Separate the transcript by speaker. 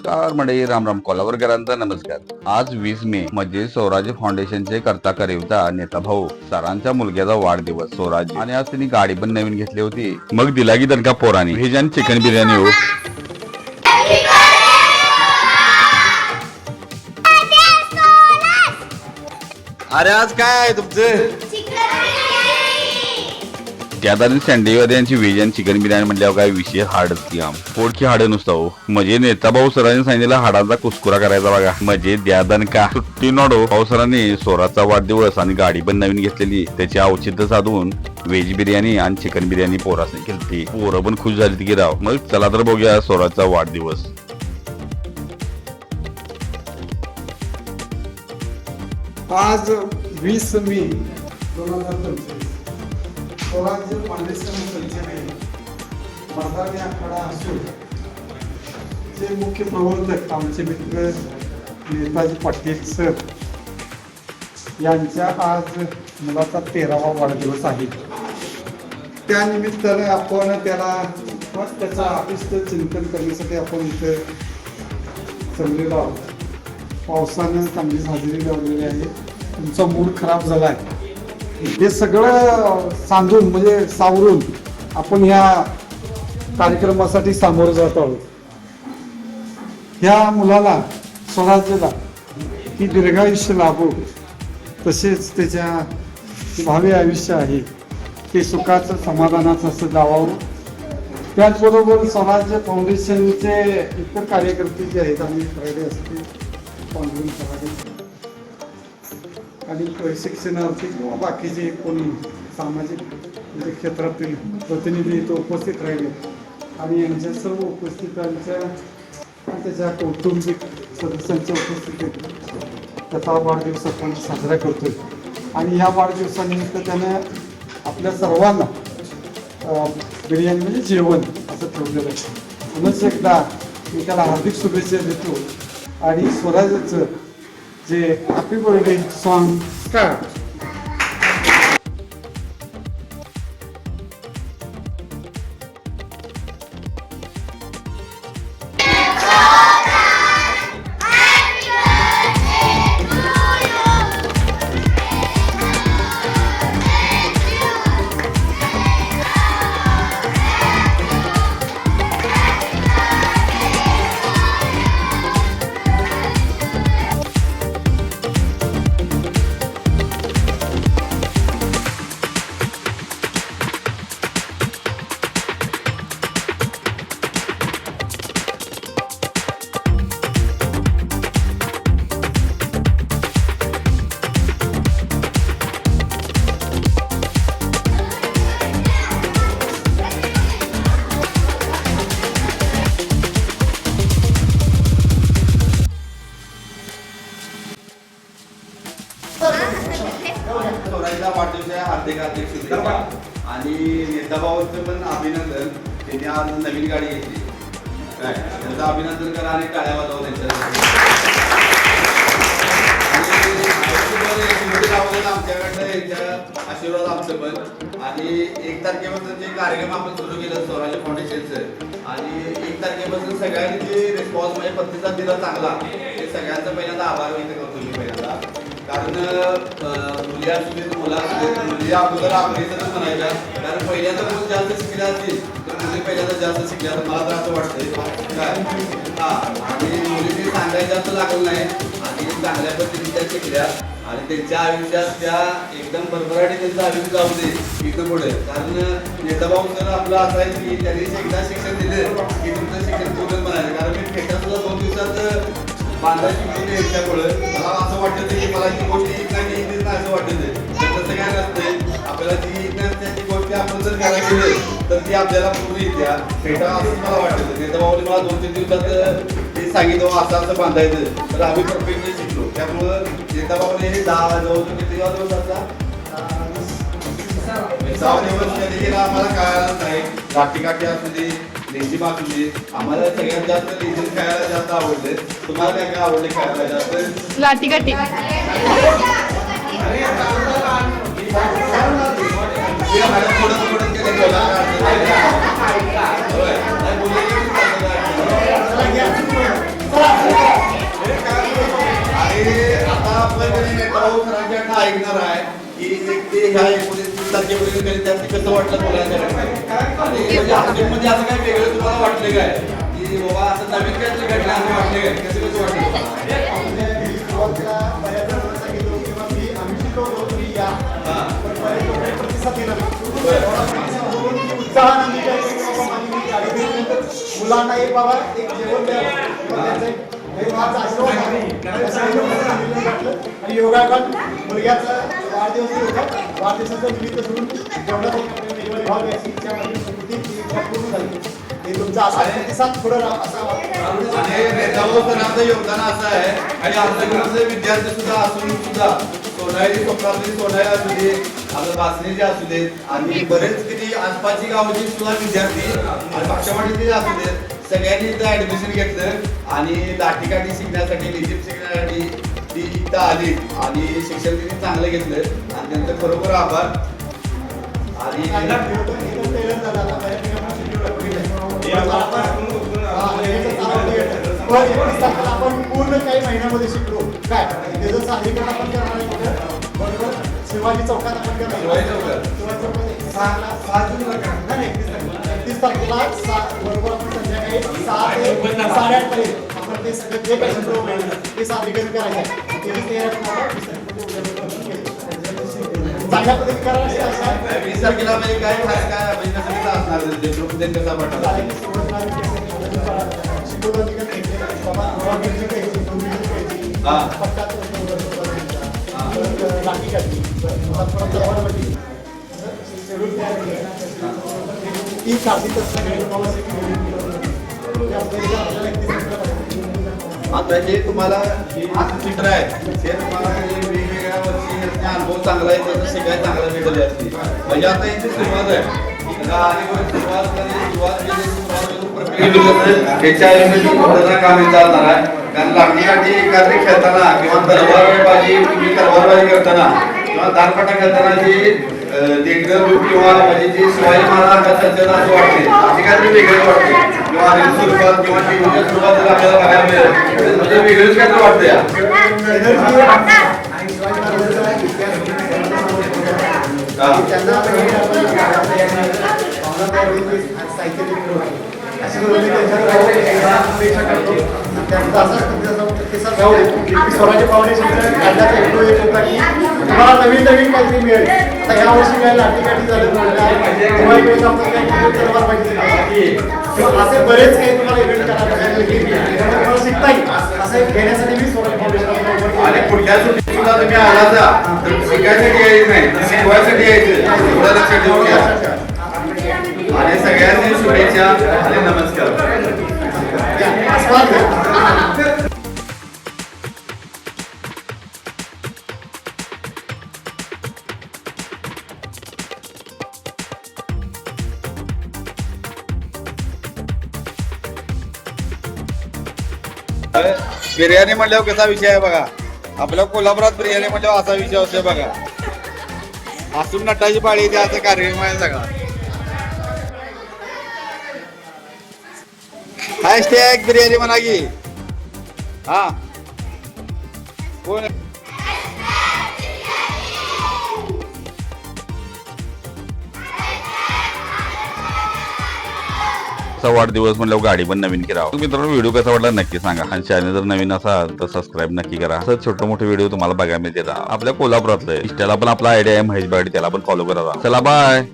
Speaker 1: नमस्कार मंडळी राम राम कोल्हापूरकरांचा नमस्कार. आज वीस मे म्हणजे स्वराज्य फाउंडेशनचे करता करिवता नेता भाऊ सरांच्या मुलग्याचा वाढदिवस स्वराज आणि आज त्यांनी गाडी पण नवीन घेतली होती. मग दिला की दणका पोरानी. व्हेज आणि चिकन बिर्याणी हो.
Speaker 2: अरे आज काय आहे तुमचं?
Speaker 1: त्यात आणि यांची व्हेज आणि चिकन बिर्याणी म्हटल्यावर काय विषय हाड की आम पोटकी हाड हो. म्हणजे नेता भाऊ सरांनी सांगितलं हाडाचा कुस्कुरा करायचा बघा. म्हणजे द्यादान का. सुट्टी नोडो भाऊ सरांनी सोराचा वाढदिवस आणि गाडी पण नवीन घेतलेली. त्याचे औचित्य साधून व्हेज बिर्याणी आणि चिकन बिर्याणी पोरासने केली पोरं पण खुश झाली की राव. मग चला तर बघूया सोराचा वाढदिवस.
Speaker 3: आज वीस मे दोन हजार पंचवीस. स्वराज्य फाउंडेशन संचने मर्दानी आखाडा असून जे मुख्य प्रवर्तक आमचे मित्र नेताजी पाटील सर यांच्या आज मुलाचा तेरावा वाढदिवस आहे. त्यानिमित्तानं आपण त्याला त्याचा अभिष्ट चिंतन करण्यासाठी आपण इथे जमलेलो आहोत. पावसानं चांगली हजेरी लावलेली आहे. तुमचा मूड खराब झाला आहे हे सगळं सांगून म्हणजे सावरून आपण ह्या कार्यक्रमासाठी सामोरं जात आहोत. ह्या मुलाला स्वराज्याला की दीर्घायुष्य लाभो तसेच त्याच्या भावी आयुष्य आहे ते सुखाचं समाधानाचं असं जावावं. त्याचबरोबर स्वराज्य फाउंडेशनचे इतर कार्यकर्ते जे आहेत आम्ही फ्रायडे असते आणि शिक्षणार्थी किंवा बाकीचे कोणी सामाजिक म्हणजे क्षेत्रातील प्रतिनिधी इथं उपस्थित राहिले आणि यांच्या सर्व उपस्थितांच्या त्याच्या कौटुंबिक सदस्यांच्या उपस्थितीत त्याचा वाढदिवस आपण साजरा करतोय. आणि ह्या वाढदिवसानिमित्त त्यानं आपल्या सर्वांना बिर्याणी म्हणजे जेवण असं ठेवलेलं आहे. म्हणूनच एकदा मी त्याला हार्दिक शुभेच्छा देतो. आणि स्वराज्याचं
Speaker 2: the people again song scarves. त्यांनी आज नवीन गाडी घेतली. काय? त्यांचं अभिनंदन करा आणि टाळ्या वाजवा त्यांच्या आमच्याकडनं यांच्या आशीर्वाद आमचं पण. आणि एक तारखेपासून जे कार्यक्रम आपण सुरू केलं स्वराज्य फाउंडेशनचं आणि एक तारखेपासून सगळ्यांनी जे रिस्पॉन्स म्हणजे प्रतिसाद दिला चांगला ते सगळ्यांचा पहिल्यांदा आभार व्यक्त करतो मी पहिल्यांदा. कारण मुली असू देत मुला असू देत मुली अगोदर आपलीच म्हणायच्या कारण पहिल्यांदा मुलं जास्त शिकल्या असतील तर पहिल्यांदा जास्त शिकल्या तर मला तर असं वाटतंय. काय? हा. आणि मुलींनी सांगायला जास्त लागलं नाही. आणि चांगल्या पद्धतीने त्या शिकल्या. आणि त्यांच्या आयुष्यात त्या एकदम भरभराटी त्यांचं आयुष्य जाऊ दे इथं पुढे. कारण नेताभाऊ जर आपलं असं आहे की त्यांनी एकदा शिक्षण दिलं की तुमचं शिक्षण पूर्ण म्हणाले कारण मी फेटा सुद्धा दोन दिवसात बांधायची होती याच्यामुळे. मला असं वाटतं की मला ही गोष्टी येत नाही असं वाटत तर तसं काय नसतंय. आपल्याला जी आपण जर गेलं तर ती आपल्याला पूर्ण येत्या फेटा असं मला वाटत. नेता भाऊने मला दोन तीन दिवसात ते सांगितलं "हो, असं असं बांधायचं. तर आम्ही परफेक्टली शिकलो. त्यामुळं नेता भाऊने हे दहा जवळ किती दिवस आता सहा दिवस आम्हाला कळायला नाही. लाठी काठी असू दे लेझी असू दे आम्हाला सगळ्यात जास्त लेझी खायला जास्त आवडते. तुम्हाला काय काय आवडले खायला जास्त?
Speaker 4: काटी
Speaker 2: ह्या एकोणीस तारखेपर्यंत करेल त्यात कसं वाटलं मुलांना आणि म्हणजे हॉस्टेलमध्ये असं काय वेगळं तुम्हाला वाटलं काय? की बाबा असं नवीन काहीतरी घडलं असं वाटलं काय? कसं कसं वाटलं? तुम्हाला?
Speaker 4: मुलांना एक बाबा एक जेवण द्या. आणि योगा एक मुलग्याचा वाढदिवस होता वाढदिवसाचं निमित्त म्हणून इच्छा माझी पूर्ण झाली हे तुमचा असा प्रतिसाद
Speaker 2: आणि योगदान असं आहे आणि आमच्याकडचे विद्यार्थी सुद्धा असून सुद्धा सोनाळी स्वप्नातली सोनाळी असू दे आपलं बासणीचे असू देत आणि बरेच किती आसपासची गावाची सुद्धा विद्यार्थी आणि पक्षावाडीचे असू देत सगळ्यांनी इथं ऍडमिशन घेतलं आणि लाठीकाठी शिकण्यासाठी लिजिप शिकण्यासाठी ती इथं आली आणि शिक्षण त्यांनी चांगलं घेतलं. आणि त्यांचं खरोखर आभार. आणि
Speaker 4: आपण पूर्ण काही महिन्यामध्ये शिकलो. काय? त्याचं सादरीकरण आपण करणार? बरोबर? शिवाजी चौकात आपण करणार.
Speaker 2: शिवाजी चौकात.
Speaker 4: शिवाजी चौकात. सहा जूनला करणार. नाही, नाही, एकतीस तारखेला. एकतीस तारखेला सहा- बरोबर आपण संध्याकाळी सहा ते साडेआठ पर्यंत आपण ते सगळं जे काही शिकलो ते सादरीकरण करायचं आहे. त्याची तयारी तुम्हाला वीस तारखेला उद्यापासून केली. चांगल्या पद्धतीने करायला अशी आशा आहे.
Speaker 2: वीस तारखेला म्हणजे काय खास काय म्हणजे कसं कसं असणार ते ग्रुप ते कसा पाठवणार हा. आता हे तुम्हाला असं चित्र आहे हे तुम्हाला वेगवेगळ्या वर्षी अनुभव चांगला आहे त्याचं शिकायला चांगला भेटले असते म्हणजे आता याची सुरुवात आहे. आता आणि काम चालणार आहे. कारण लाकडी एखादी खेळताना किंवा तलवारबाजी तुम्ही तलवारबाजी करताना किंवा दारपटा करताना जी रूप किंवा म्हणजे जी शिवाजी महाराज सज्जन असं वाटते अशी काहीतरी वेगळं वाटते किंवा आधीच्या स्वरूपात किंवा टीव्हीच्या स्वरूपात जर आपल्याला बघायला मिळेल. म्हणजे वेगळंच काहीतरी वाटतं या
Speaker 4: स्वराज्य फाउंडेशनचा काढण्याचा एक होता की तुम्हाला नवीन नवीन काहीतरी मिळेल. आता ह्या वर्षी काय लाठीकाठी झालं तलवार पाहिजे किंवा असे बरेच काही तुम्हाला इव्हेंट करायला शिकता येईल. असं घेण्यासाठी मी फाउंडेशन
Speaker 2: आणि पुढल्या सुट्टीत सुद्धा तुम्ही आला जा. तर शिकायसाठी यायचं नाही शिकवायसाठी यायचं. एवढं लक्षात ठेवून घ्या. आणि सगळ्यांनी शुभेच्छा आणि नमस्कार.
Speaker 4: आस्वाद घ्या.
Speaker 2: बिर्याणी म्हणल्यावर कसा विषय आहे बघा. आपल्या कोल्हापुरात बिर्याणी म्हणल्यावर असा विषय असतो बघा. हसून नटाची पाळी येते असं कार्यक्रम आहे सगळा. हॅशटॅग बिर्याणी म्हणा की. हा. कोण
Speaker 1: चा वाढदिवस म्हणल्यावर गाडी पण नवीन करावं. मित्रांनो व्हिडिओ कसा वाटला नक्की सांगा. आणि चॅनल जर नवीन असाल तर सबस्क्राईब नक्की करा. असं छोटे मोठे व्हिडिओ तुम्हाला बघायला मिळते. आपल्या कोल्हापुरातलं इंस्टाला पण आपला आयडिया आहे महेश बाडी त्याला पण फॉलो करा. चला बाय